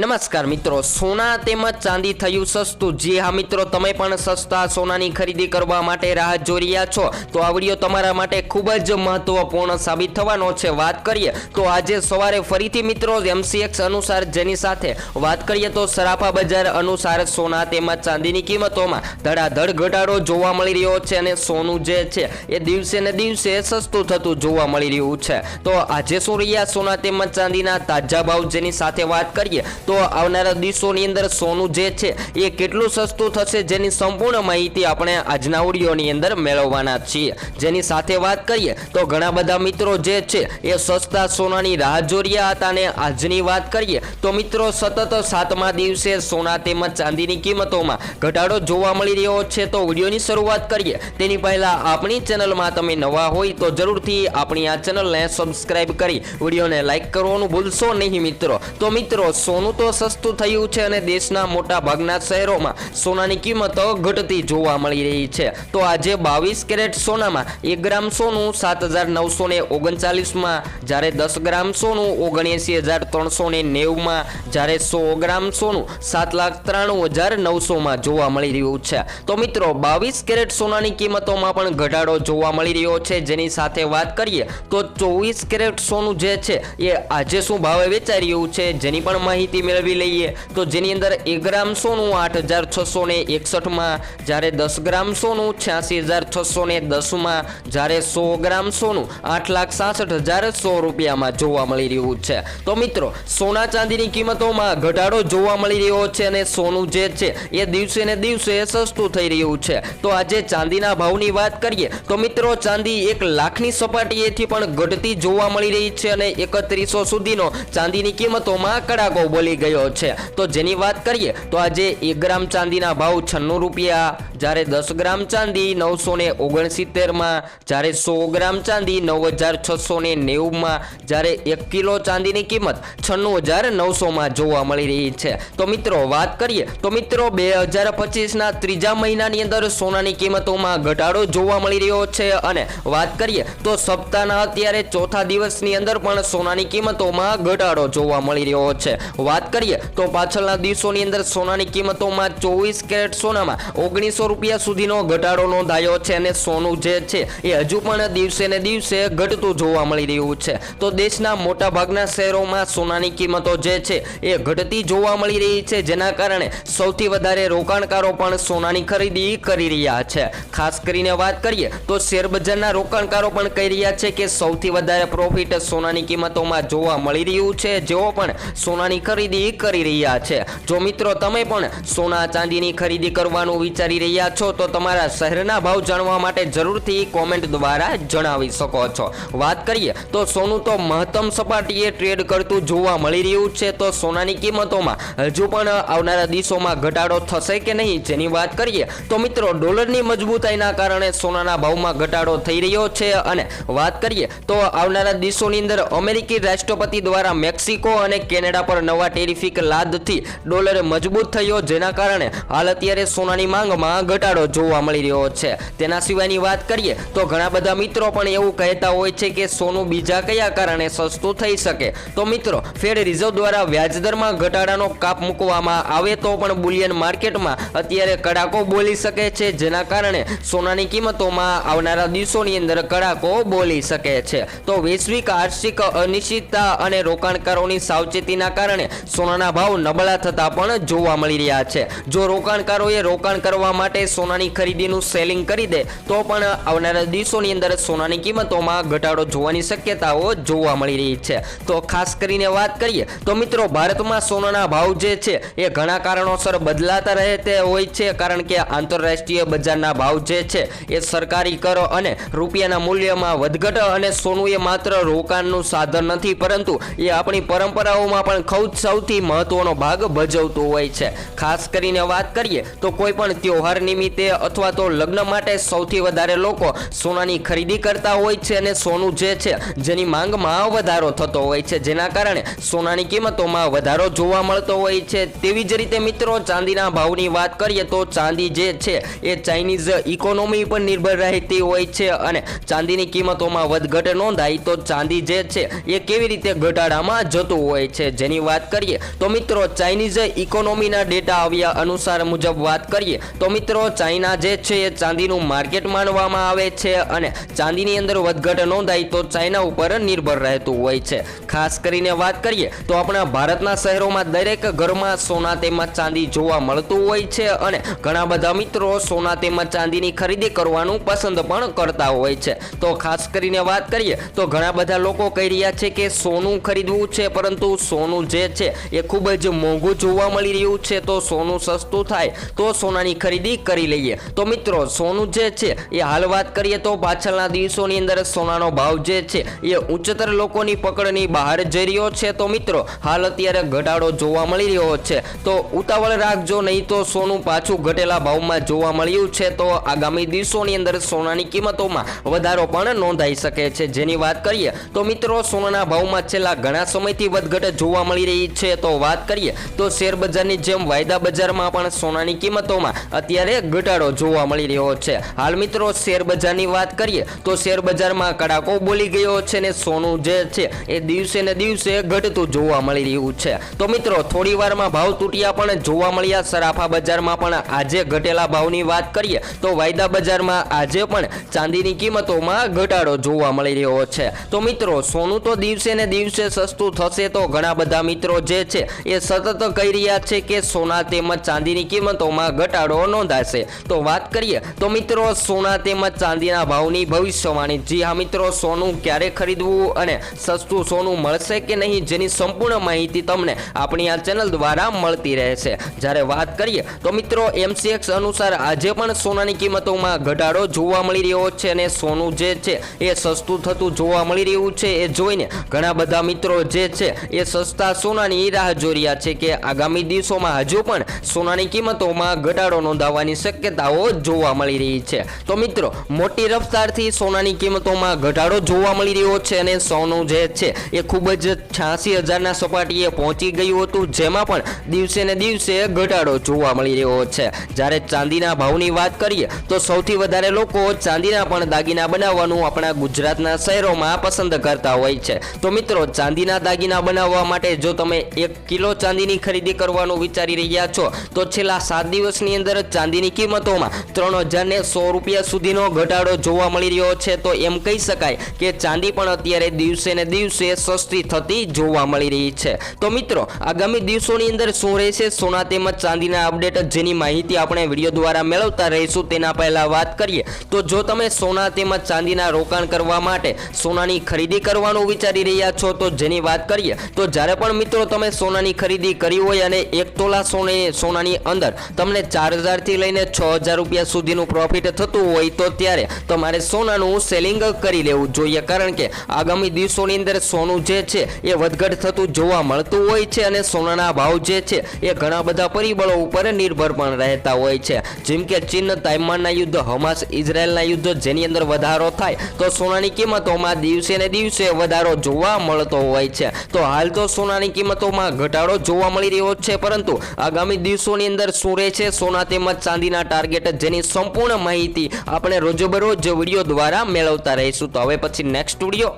નમસ્કાર મિત્રો, સોના તેમજ ચાંદી થયું સસ્તું. જી હા મિત્રો, તમે પણ સસ્તા સોનાની ખરીદી કરવા માટે રાહ જોઈ રહ્યા છો. તો આ વીડિયો તમારા માટે ખૂબ જ મહત્વપૂર્ણ સાબિત થવાનો છે. વાત કરીએ તો આજે સવારે ફરીથી મિત્રો એમસીએક્સ અનુસાર જેની સાથે વાત કરીએ તો સરાફા બજાર અનુસાર સોના તેમજ ચાંદીની કિંમતોમાં ધડાધડ ઘટાડો જોવા મળી રહ્યો છે અને સોનું જે છે એ દિવસે ને દિવસે સસ્તું થતું જોવા મળી રહ્યું છે. તો આજે શું રહ્યા? સોના તેમજ ચાંદીના તાજા ભાવ જેની સાથે વાત કરીએ તો આવનારા દિવસોની અંદર સોનું જે છે એ કેટલું સસ્તું થશે જેની સંપૂર્ણ માહિતી આપણે આજના ઓડિયોની અંદર મેળવવાના છીએ. જેની સાથે વાત કરીએ તો ઘણા બધા મિત્રો જે છે એ સસ્તા સોનાની રાહ જોઈ હતા અને આજની વાત કરીએ તો મિત્રો સતત સાતમા દિવસે સોના તેમજ ચાંદીની કિંમતોમાં ઘટાડો જોવા મળી રહ્યો છે. તો વિડીયોની શરૂઆત કરીએ. તેની પહેલા આપણી ચેનલમાં તમે નવા હોય તો જરૂરથી આપણી આ ચેનલને સબસ્ક્રાઇબ કરી વિડીયોને લાઈક કરવાનું ભૂલશો નહીં મિત્રો. તો મિત્રો, સોનું તો સસ્તું થયું છે અને દેશના મોટા ભાગના શહેરોમાં સોનાની કિંમતો ઘટતી જોવા મળી રહી છે. તો આજે બાવીસ કેરેટ સોનામાં એક ગ્રામ સોનું સાત હજાર નવસો ને ઓગણચાલીસમાં, જ્યારે દસ ગ્રામ સોનું ઓગણએંસી હજાર ત્રણસો ને નેવુંમાં, જ્યારે સો ગ્રામ સોનું સાત લાખ ત્રાણું હજાર નવસોમાં જોવા મળી રહ્યું છે. તો મિત્રો, બાવીસ કેરેટ સોનાની કિંમતોમાં પણ ઘટાડો જોવા મળી રહ્યો છે. જેની સાથે વાત કરીએ, તો ચોવીસ કેરેટ સોનું જે છે, એ આજે શું ભાવે વેચાઈ રહ્યું છે? જેની પણ માહિતી મેળવી લઈએ. તો જેની અંદર એક ગ્રામ સોનું આઠ હજાર છસો ને એકસઠમાં, જ્યારે દસ ગ્રામ સોનું છ્યાસી હજાર છસો ને દસમાં, જ્યારે સો ગ્રામ સોનું આઠ લાખ સાસઠ હજાર સો રૂપિયામાં જોવા મળી રહ્યું છે. તો મિત્રો, સોના ચાંદીની કિંમતોમાં ઘટાડો જોવા મળી રહ્યો છે અને સોનું જે છે, એ દિવસે ને દિવસે સસ્તું થઈ રહ્યું છે. તો આજે ચાંદીના ભાવની વાત કરીએ, તો મિત્રો, ચાંદી એક લાખની સપાટીએથી પણ ઘટતી જોવા મળી રહી છે અને એકત્રીસો સુધીનો ચાંદીની કિંમતોમાં કડાકો બોલી ગયો છે. તો જેની વાત કરીએ તો આજે એક ગ્રામ ચાંદીના ભાવ છન્નું રૂપિયા જ્યારે દસ ગ્રામ ચાંદી નવસો ને ઓગણસિત્તેરમાં જ્યારે સો ગ્રામ ચાંદી નવ હજાર છસો ને નેવુંમાં જ્યારે એક કિલો ચાંદીની કિંમત છન્નું હજાર નવસોમાં જોવા મળી રહી છે. તો મિત્રો, વાત કરીએ, તો મિત્રો, બે હજાર પચીસના ત્રીજા મહિનાની અંદર સોનાની કિંમતોમાં ઘટાડો જોવા મળી રહ્યો છે અને વાત કરીએ, તો સપ્તાહના અત્યારે ચોથા દિવસની અંદર પણ સોનાની કિંમતોમાં ઘટાડો જોવા મળી રહ્યો છે. વાત કરીએ, તો પાછળના દિવસોની અંદર સોનાની કિંમતોમાં ચોવીસ કેરેટ સોનામાં ઓગણીસો રૂપિયા સુધીનો ઘટાડો નોંધાયો છે અને સોનું જે છે એ હજુ પણ દિવસે ને દિવસે ઘટતું જોવા મળી રહ્યું છે. તો દેશના મોટા ભાગના શહેરોમાં સોનાની કિંમતો જે છે એ ઘટતી જોવા મળી રહી છે, જેના કારણે સૌથી વધારે રોકાણકારો પણ સોનાની ખરીદી કરી રહ્યા છે. ખાસ કરીને વાત કરીએ તો શેર બજારના રોકાણકારો પણ કહી રહ્યા છે કે સૌથી વધારે પ્રોફિટ સોનાની કિંમતોમાં જોવા મળી રહ્યું છે. જેઓ પણ સોનાની ખરીદી કરી રહ્યા છે. જો મિત્રો, તમે પણ સોના ચાંદીની ખરીદી કરવાનું વિચારી રહ્યા છો તો તમારા શહેરના ભાવ જાણવા માટે જરૂરથી કોમેન્ટ દ્વારા જણાવી શકો છો. વાત કરીએ તો સોનું તો મહત્તમ સપાટીએ ટ્રેડ કરતું જોવા મળી રહ્યું છે તો સોનાની કિંમતોમાં હજુ પણ આવનારા દિવસોમાં ઘટાડો થશે કે નહીં જેની વાત કરીએ તો મિત્રો ડોલરની મજબૂતાઈના કારણે સોનાના ભાવમાં ઘટાડો થઈ રહ્યો છે અને વાત કરીએ તો આવનારા દિવસોની અંદર અમેરિકી રાષ્ટ્રપતિ દ્વારા મેક્સિકો અને કેનેડા પર નવા ટેરિફિક લાદથી ડોલર મજબૂત થયો જેના કારણે હાલ અત્યારે સોનાની માંગમાં ઘટાડો જોવા મળી રહ્યો છે. તેના સિવાયની વાત કરીએ તો ઘણા બધા મિત્રો પણ એવું કહેતા હોય છે કે સોનું બીજા કયા કારણે સસ્તું થઈ શકે. તો મિત્રો ફેડ રિઝર્વ દ્વારા વ્યાજદરમાં ઘટાડાનો કાપ મૂકવામાં આવે તો પણ બુલિયન માર્કેટમાં અત્યારે કડાકો બોલી શકે છે, જેના કારણે સોનાની કિંમતોમાં આવનારા દિવસોની અંદર કડાકો બોલી શકે છે. તો વૈશ્વિક આર્થિક અનિશ્ચિતતા અને રોકાણકારોની સાવચેતીના કારણે સોનાના ભાવ નબળા થતા પણ જોવા મળી રહ્યા છે. જો રોકાણકારોએ રોકાણ કરવા માટે સોનાની ખરીદીનું સેલિંગ કરી દે, તો પણ આવનારા દિવસોની અંદર સોનાની કિંમતોમાં ઘટાડો જોવાની શક્યતાઓ જોવા મળી રહી છે. તો ખાસ કરીને વાત કરીએ, તો મિત્રો ભારતમાં સોનાના ભાવ જે છે, એ ઘણા કારણોસર બદલાતા રહે તે હોય છે, કારણ કે આંતરરાષ્ટ્રીય બજારના ભાવ જે છે, એ સરકારી કરો અને રૂપિયાના મૂલ્યમાં વધઘટ અને સોનું એ માત્ર રોકાણનું સાધન નથી, પરંતુ એ આપણી પરંપરાઓમાં પણ ખુદ સૌથી મહત્વનો ભાગ ભજવતું હોય છે. ખાસ કરીને વાત કરીએ, તો કોઈ પણ તહેવારની નિમિત્તે અથવા તો લગ્ન માટે સૌથી વધારે લોકો સોનાની ખરીદી કરતા હોય છે અને સોનું જે છે, જેની માંગમાં વધારો થતો હોય છે. જેના કારણે સોનાની કિંમતોમાં વધારો જોવા મળતો હોય છે. તેવી જ રીતે મિત્રો, ચાંદીના ભાવની વાત કરીએ તો ચાંદી જે છે, એ ચાઇનીઝ ઇકોનોમી પર નિર્ભર રહેતી હોય છે અને ચાંદીની કિંમતોમાં વધઘટ નોંધાય તો ચાંદી જે છે, એ કેવી રીતે ઘટાડામાં જતું હોય છે? જેની વાત કરીએ તો મિત્રો, ચાઇનીઝ ઇકોનોમીના ડેટા આવ્યા અનુસાર મુજબ વાત કરીએ તો મિત્રો ચાઇના જે છે એ ચાંદીનું માર્કેટ માનવામાં આવે છે અને ચાંદીની અંદર વધઘટ નોંધાય તો ચાઇના ઉપર નિર્ભર રહેતું હોય છે. ખાસ કરીને વાત કરીએ તો આપણા ભારતના શહેરોમાં દરેક ઘરમાં સોના તેમજ ચાંદી જોવા મળતું હોય છે અને ઘણા બધા મિત્રો સોના તેમજ ચાંદીની ખરીદી કરવાનું પસંદ પણ કરતા હોય છે. તો ખાસ કરીને વાત કરીએ તો ઘણા બધા લોકો કહી રહ્યા છે કે સોનું ખરીદવું છે, પરંતુ સોનું જે છે એ ખૂબ જ મોંઘું જોવા મળી રહ્યું છે. તો સોનું સસ્તું થાય તો સોનાની ખરીદી કરી લઈએ. તો મિત્રો, સોનું જે છે, એ હાલ વાત કરીએ તો પાછળના દિવસોની અંદર સોનાનો ભાવ જે છે, એ ઉચ્ચતર લોકોની પકડની બહાર જઈ રહ્યો છે. તો મિત્રો, હાલ અત્યારે ઘટાડો જોવા મળી રહ્યો છે. તો ઉતાવળ રાખજો, નહીં તો સોનું પાછું ઘટેલા ભાવમાં જોવા મળ્યું છે. તો આગામી દિવસોની અંદર સોનાની કિંમતોમાં વધારો પણ નોંધાઈ શકે છે. જેની વાત કરીએ, તો મિત્રો, સોનાના ભાવમાં છેલ્લા ઘણા સમયથી વધઘટ જોવા મળી રહી છે. તો વાત કરીએ, તો શેર બજારની જેમ વાયદા બજારમાં પણ સોનાની કિંમતોમાં અત્યારે ઘટાડો જોવા મળી રહ્યો છે. હાલ મિત્રો, શેર બજારની વાત કરીએ, તો શેર બજારમાં કડાકો બોલી ગયો છે ને સોનું જે છે, એ દિવસે ને દિવસે ઘટતું જોવા મળી રહ્યું છે. તો મિત્રો, થોડી વારમાં ભાવ તૂટ્યા પણ જોવા મળ્યા. સરાફા બજારમાં પણ આજે ઘટેલા ભાવની વાત કરીએ, તો વાયદા બજારમાં આજે પણ ચાંદીની કિંમતોમાં ઘટાડો જોવા મળી રહ્યો છે. તો મિત્રો, સોનું તો દિવસે ને દિવસે સસ્તું થશે તો ઘણા બધા મિત્રો જે છે, એ સતત કહી રહ્યા છે કે સોના તેમજ ચાંદીની કિંમતોમાં ઘટાડો નોંધાશે તો વાત કરીએ, તો મિત્રો, સોના તેમજ ચાંદીના ભાવની ભવિષ્યવાણી. જી હા મિત્રો, સોનું ક્યારે ખરીદવું અને સસ્તું સોનું મળશે કે નહીં જેની સંપૂર્ણ માહિતી તમને આપણી આ ચેનલ દ્વારા મળતી રહેશે. જ્યારે વાત કરીએ, તો મિત્રો, એમસીએક્સ અનુસાર આજે પણ સોનાની કિંમતોમાં ઘટાડો જોવા મળી રહ્યો છે અને સોનું જે છે એ સસ્તું થતું જોવા મળી રહ્યું છે. એ જોઈને ઘણા બધા મિત્રો જે છે એ સસ્તા સોનાની રાહ જોઈ રહ્યા છે કે આગામી દિવસોમાં હજુ પણ સોનાની કિંમતોમાં ઘટાડો નોંધાવવાની શક્યતાઓ જોવા મળી રહી છે. તો મિત્રો, મોટી રફતારથી સોનાની કિંમતોમાં ઘટાડો જોવા મળી રહ્યો છે અને સોનું જે છે એ ખૂબ જ છ્યાસી હજારના સપાટીએ પહોંચી ગયું હતું, જેમાં પણ દિવસે ને દિવસે ઘટાડો જોવા મળી રહ્યો છે. જ્યારે ચાંદીના ભાવની વાત કરીએ, તો સૌથી વધારે લોકો ચાંદીના પણ દાગીના બનાવવાનું આપણા ગુજરાતના શહેરોમાં પસંદ કરતા હોય છે. તો મિત્રો, ચાંદીના દાગીના બનાવવા માટે જો તમે એક કિલો ચાંદીની ખરીદી કરવાનું વિચારી રહ્યા છો, તો છેલ્લા સાત દિવસની અંદર ચાંદીની કિંમતોમાં ત્રણ હજાર ને સો રૂપિયા સુધીનો ઘટાડો જોવા મળી રહ્યો છે. તો એમ કહી શકાય કે ચાંદી પણ અત્યારે દિવસે ને દિવસે સસ્તી થતી જોવા મળી રહી છે. તો મિત્રો, આગામી દિવસોની અંદર શું રહેશે? સોના તેમજ ચાંદીના અપડેટ જેની માહિતી આપણે વીડિયો દ્વારા મેળવતા રહીશું તેના પહેલાં વાત કરીએ. તો જો તમે સોના તેમજ ચાંદીના રોકાણ કરવા માટે સોનાની ખરીદી કરવાનું વિચારી રહ્યા છો, તો જેની વાત કરીએ, તો જ્યારે પણ મિત્રો તમે સોનાની ખરીદી કરી હોય અને એક તોલા સોને, સોનાની અંદર તમને ચાર હજારથી લઈને છ હજાર રૂપિયા સુધીનું પ્રોફિટ થતું હોય તો ત્યારે તમારે સોનાનું સેલિંગ કરી લેવું જોઈએ. કારણ કે આગામી દિવસોની અંદર સોનું જે છે એ વધઘટ થતું જોવા મળતું હોય છે અને સોનાના ભાવ જે છે એ ઘણા બધા પરિબળો ઉપર નિર્ભર પણ રહેતા હોય છે. જેમ કે ચીન તાઇમાનના યુદ્ધ, હમાસ ઇઝરાયલના યુદ્ધ જેની અંદર વધારો થાય તો સોનાની કિંમતોમાં દિવસે ને દિવસે વધારો જોવા મળતો હોય છે. તો હાલ તો સોનાની કિંમતોમાં ઘટાડો જોવા મળી રહ્યો છે, પરંતુ આગામી દિવસોની અંદર શું રહે છે સોના તેમજ ચાંદીના ટાર્ગેટ જેની સંપૂર્ણ માહિતી આપણે રોજબરોજ વીડિયો દ્વારા મેળવતા રહીશું. તો હવે પછી નેક્સ્ટ વીડિયો